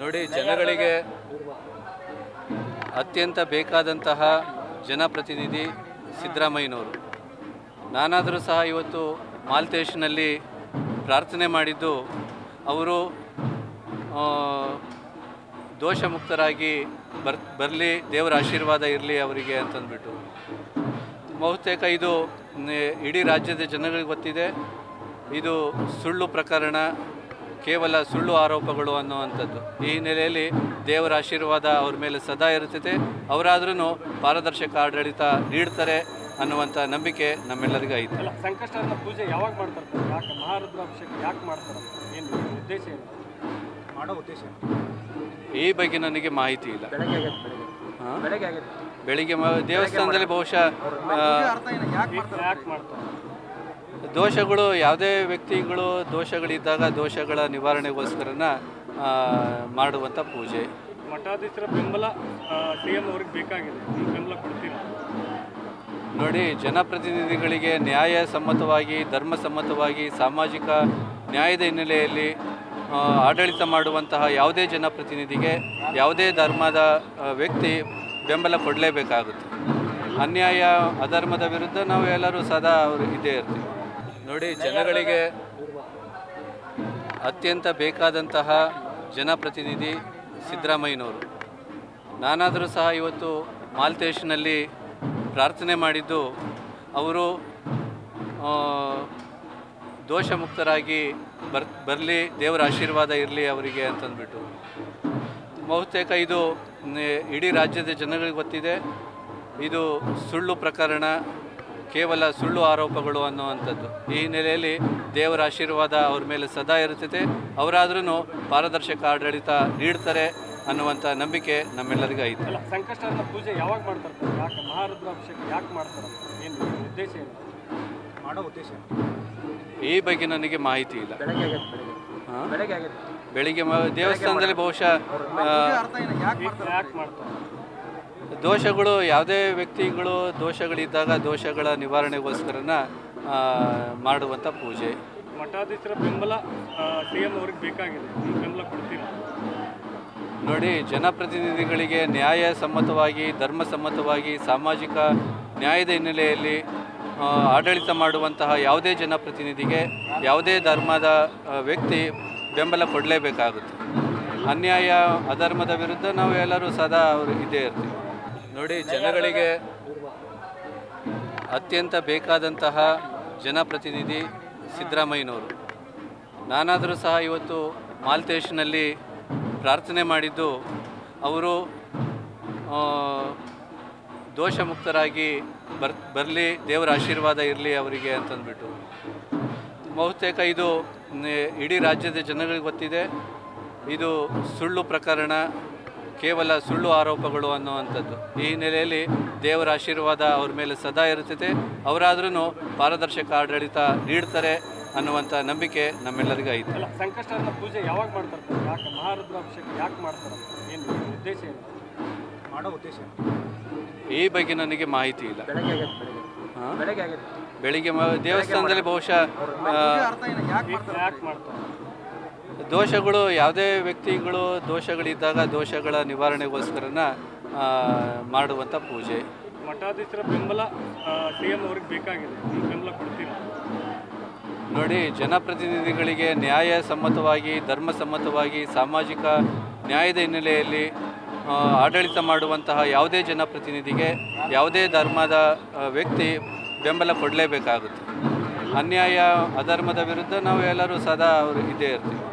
ನೋಡಿ, ಜನಗಳಿಗೆ ಅತ್ಯಂತ ಬೇಕಾದಂತಹ ಜನಪ್ರತಿನಿಧಿ ಸಿದ್ದರಾಮಯ್ಯನವರು. ನಾನಾದರೂ ಸಹ ಇವತ್ತು ಮಾಲ್ತೇಶ್ನಲ್ಲಿ ಪ್ರಾರ್ಥನೆ ಮಾಡಿದ್ದು, ಅವರು ದೋಷಮುಕ್ತರಾಗಿ ಬರ್, ಬರಲಿ, ದೇವರ ಆಶೀರ್ವಾದ ಇರಲಿ ಅವರಿಗೆ ಅಂತಂದ್ಬಿಟ್ಟು. ಬಹುತೇಕ ಇದು ಇಡೀ ರಾಜ್ಯದ ಜನಗಳಿಗೆ ಗೊತ್ತಿದೆ. ಇದು ಸುಳ್ಳು ಪ್ರಕರಣ. ಕೇವಲ ಸುಳ್ಳು ಆರೋಪಗಳು ಅನ್ನುವಂಥದ್ದು. ಈ ಹಿನ್ನೆಲೆಯಲ್ಲಿ ದೇವರ ಆಶೀರ್ವಾದ ಅವ್ರ ಮೇಲೆ ಸದಾ ಇರುತ್ತದೆ. ಅವರಾದ್ರೂ ಪಾರದರ್ಶಕ ಆಡಳಿತ ನೀಡ್ತಾರೆ ಅನ್ನುವಂಥ ನಂಬಿಕೆ ನಮ್ಮೆಲ್ಲರಿಗೂ ಐತೆ ಅಲ್ಲ ಸಂಕಷ್ಟನ ಪೂಜೆ ಯಾವಾಗ ಮಾಡ್ತಾರೆ? ಯಾಕೆ ಮಹಾರುದ್ರಾಭಿಷೇಕ ಯಾಕೆ ಮಾಡ್ತಾರೆ? ಏನು ಉದ್ದೇಶ ಏನು? ಮಾಡೋ ಉದ್ದೇಶ ಈ ಬಗ್ಗೆ ನನಗೆ ಮಾಹಿತಿ ಇಲ್ಲ. ಬೆಳಗ್ಗೆ ಬೆಳಗ್ಗೆ. ದೇವಸ್ಥಾನದಲ್ಲಿ ಬಹುಶಃ ದೋಷಗಳು ಯಾವುದೇ ವ್ಯಕ್ತಿಗಳು ದೋಷಗಳಿದ್ದಾಗ ದೋಷಗಳ ನಿವಾರಣೆಗೋಸ್ಕರನ ಮಾಡುವಂಥ ಪೂಜೆ. ಮಠಾಧೀಶರ ಬೆಂಬಲ ಸಿ ಎಂ ಅವ್ರಿಗೆ ಬೇಕಾಗಿದೆ. ಬೆಂಬಲ ಕೊಡ್ತೀರಾ? ನೋಡಿ ಜನಪ್ರತಿನಿಧಿಗಳಿಗೆ ನ್ಯಾಯ ಸಮ್ಮತವಾಗಿ ಧರ್ಮ ಸಮ್ಮತವಾಗಿ ಸಾಮಾಜಿಕ ನ್ಯಾಯದ ಹಿನ್ನೆಲೆಯಲ್ಲಿ ಆಡಳಿತ ಮಾಡುವಂತಹ ಯಾವುದೇ ಜನಪ್ರತಿನಿಧಿಗೆ ಯಾವುದೇ ಧರ್ಮದ ವ್ಯಕ್ತಿ ಬೆಂಬಲ ಕೊಡಲೇಬೇಕಾಗುತ್ತೆ. ಅನ್ಯಾಯ ಅಧರ್ಮದ ವಿರುದ್ಧ ನಾವು ಎಲ್ಲರೂ ಸದಾ ಅವರು ಇದ್ದೇ ಇರ್ತೀವಿ. ನೋಡಿ, ಜನಗಳಿಗೆ ಅತ್ಯಂತ ಬೇಕಾದಂತಹ ಜನಪ್ರತಿನಿಧಿ ಸಿದ್ದರಾಮಯ್ಯನವರು. ನಾನಾದರೂ ಸಹ ಇವತ್ತು ಮಾಲ್ತೇಶ್ನಲ್ಲಿ ಪ್ರಾರ್ಥನೆ ಮಾಡಿದ್ದು, ಅವರು ದೋಷಮುಕ್ತರಾಗಿ ಬರ್, ಬರಲಿ, ದೇವರ ಆಶೀರ್ವಾದ ಇರಲಿ ಅವರಿಗೆ ಅಂತಂದ್ಬಿಟ್ಟು. ಬಹುತೇಕ ಇದು ಇಡೀ ರಾಜ್ಯದ ಜನಗಳಿಗೆ ಗೊತ್ತಿದೆ. ಇದು ಸುಳ್ಳು ಪ್ರಕರಣ. ಕೇವಲ ಸುಳ್ಳು ಆರೋಪಗಳು ಅನ್ನುವಂಥದ್ದು. ಈ ಹಿನ್ನೆಲೆಯಲ್ಲಿ ದೇವರ ಆಶೀರ್ವಾದ ಅವ್ರ ಮೇಲೆ ಸದಾ ಇರುತ್ತದೆ. ಅವರಾದ್ರೂ ಪಾರದರ್ಶಕ ಆಡಳಿತ ನೀಡ್ತಾರೆ ಅನ್ನುವಂಥ ನಂಬಿಕೆ ನಮ್ಮೆಲ್ಲರಿಗೂ ಐತೆ. ಅಲ್ಲ ಸಂಕಷ್ಟನ ಪೂಜೆ ಯಾವಾಗ ಮಾಡ್ತಾರೆ? ಯಾಕೆ ಮಹಾರುದ್ರಾಭಿಷೇಕ ಯಾಕೆ ಮಾಡ್ತಾರೆ? ಏನು ಉದ್ದೇಶ ಏನು? ಮಾಡೋ ಉದ್ದೇಶ ಈ ಬಗ್ಗೆ ನನಗೆ ಮಾಹಿತಿ ಇಲ್ಲ. ಬೆಳಗ್ಗೆ ಬೆಳಗ್ಗೆ ದೇವಸ್ಥಾನದಲ್ಲಿ ಬಹುಶಃ ಯಾಕೆ ಮಾಡ್ತಾರೆ? ದೋಷಗಳು ಯಾವುದೇ ವ್ಯಕ್ತಿಗಳು ದೋಷಗಳಿದ್ದಾಗ ದೋಷಗಳ ನಿವಾರಣೆಗೋಸ್ಕರನ ಮಾಡುವಂಥ ಪೂಜೆ. ಮಠಾಧೀಶರ ಬೆಂಬಲ ಸಿ ಎಂ ಅವ್ರಿಗೆ ಬೇಕಾಗಿದೆ. ಬೆಂಬಲ ಕೊಡ್ತೀರಾ? ನೋಡಿ ಜನಪ್ರತಿನಿಧಿಗಳಿಗೆ ನ್ಯಾಯ ಸಮ್ಮತವಾಗಿ ಧರ್ಮ ಸಮ್ಮತವಾಗಿ ಸಾಮಾಜಿಕ ನ್ಯಾಯದ ಹಿನ್ನೆಲೆಯಲ್ಲಿ ಆಡಳಿತ ಮಾಡುವಂತಹ ಯಾವುದೇ ಜನಪ್ರತಿನಿಧಿಗೆ ಯಾವುದೇ ಧರ್ಮದ ವ್ಯಕ್ತಿ ಬೆಂಬಲ ಕೊಡಲೇಬೇಕಾಗುತ್ತೆ. ಅನ್ಯಾಯ ಅಧರ್ಮದ ವಿರುದ್ಧ ನಾವು ಎಲ್ಲರೂ ಸದಾ ಅವರು ಇದ್ದೇ ಇರ್ತೀವಿ. ನೋಡಿ, ಜನಗಳಿಗೆ ಅತ್ಯಂತ ಬೇಕಾದಂತಹ ಜನಪ್ರತಿನಿಧಿ ಸಿದ್ದರಾಮಯ್ಯನವರು. ನಾನಾದರೂ ಸಹ ಇವತ್ತು ಮಾಲ್ತೇಶ್ನಲ್ಲಿ ಪ್ರಾರ್ಥನೆ ಮಾಡಿದ್ದು, ಅವರು ದೋಷಮುಕ್ತರಾಗಿ ಬರ್, ಬರಲಿ, ದೇವರ ಆಶೀರ್ವಾದ ಇರಲಿ ಅವರಿಗೆ ಅಂತಂದ್ಬಿಟ್ಟು. ಬಹುತೇಕ ಇದು ಇಡೀ ರಾಜ್ಯದ ಜನಗಳಿಗೆ ಗೊತ್ತಿದೆ. ಇದು ಸುಳ್ಳು ಪ್ರಕರಣ. ಕೇವಲ ಸುಳ್ಳು ಆರೋಪಗಳು ಅನ್ನುವಂಥದ್ದು. ಈ ಹಿನ್ನೆಲೆಯಲ್ಲಿ ದೇವರ ಆಶೀರ್ವಾದ ಅವ್ರ ಮೇಲೆ ಸದಾ ಇರುತ್ತದೆ. ಅವರಾದ್ರೂ ಪಾರದರ್ಶಕ ಆಡಳಿತ ನೀಡ್ತಾರೆ ಅನ್ನುವಂಥ ನಂಬಿಕೆ ನಮ್ಮೆಲ್ಲರಿಗೂ ಐತೆ. ಸಂಕಷ್ಟನ ಪೂಜೆ ಯಾವಾಗ ಮಾಡ್ತಾರೆ? ಯಾಕೆ ಮಹಾರುದ್ರಾಭಿಷೇಕ ಯಾಕೆ ಮಾಡ್ತಾರೆ? ಏನು ಉದ್ದೇಶ ಏನು? ಮಾಡೋ ಉದ್ದೇಶ ಈ ಬಗ್ಗೆ ನನಗೆ ಮಾಹಿತಿ ಇಲ್ಲ. ಬೆಳಗ್ಗೆ ದೇವಸ್ಥಾನದಲ್ಲಿ ಬಹುಶಃ ಯಾಕೆ ಮಾಡ್ತಾರೆ? ದೋಷಗಳು ಯಾವುದೇ ವ್ಯಕ್ತಿಗಳು ದೋಷಗಳಿದ್ದಾಗ ದೋಷಗಳ ನಿವಾರಣೆಗೋಸ್ಕರನ ಮಾಡುವಂಥ ಪೂಜೆ. ಮಠಾಧೀಶರ ಬೆಂಬಲ ಸಿ ಎಂ ಅವ್ರಿಗೆ ಬೇಕಾಗಿದೆ. ಬೆಂಬಲ ಕೊಡ್ತೀರಾ? ನೋಡಿ ಜನಪ್ರತಿನಿಧಿಗಳಿಗೆ ನ್ಯಾಯ ಸಮ್ಮತವಾಗಿ ಧರ್ಮ ಸಮ್ಮತವಾಗಿ ಸಾಮಾಜಿಕ ನ್ಯಾಯದ ಹಿನ್ನೆಲೆಯಲ್ಲಿ ಆಡಳಿತ ಮಾಡುವಂತಹ ಯಾವುದೇ ಜನಪ್ರತಿನಿಧಿಗೆ ಯಾವುದೇ ಧರ್ಮದ ವ್ಯಕ್ತಿ ಬೆಂಬಲ ಕೊಡಲೇಬೇಕಾಗುತ್ತೆ. ಅನ್ಯಾಯ ಅಧರ್ಮದ ವಿರುದ್ಧ ನಾವು ಎಲ್ಲರೂ ಸದಾ ಅವರು ಇದ್ದೇ ಇರ್ತೀವಿ.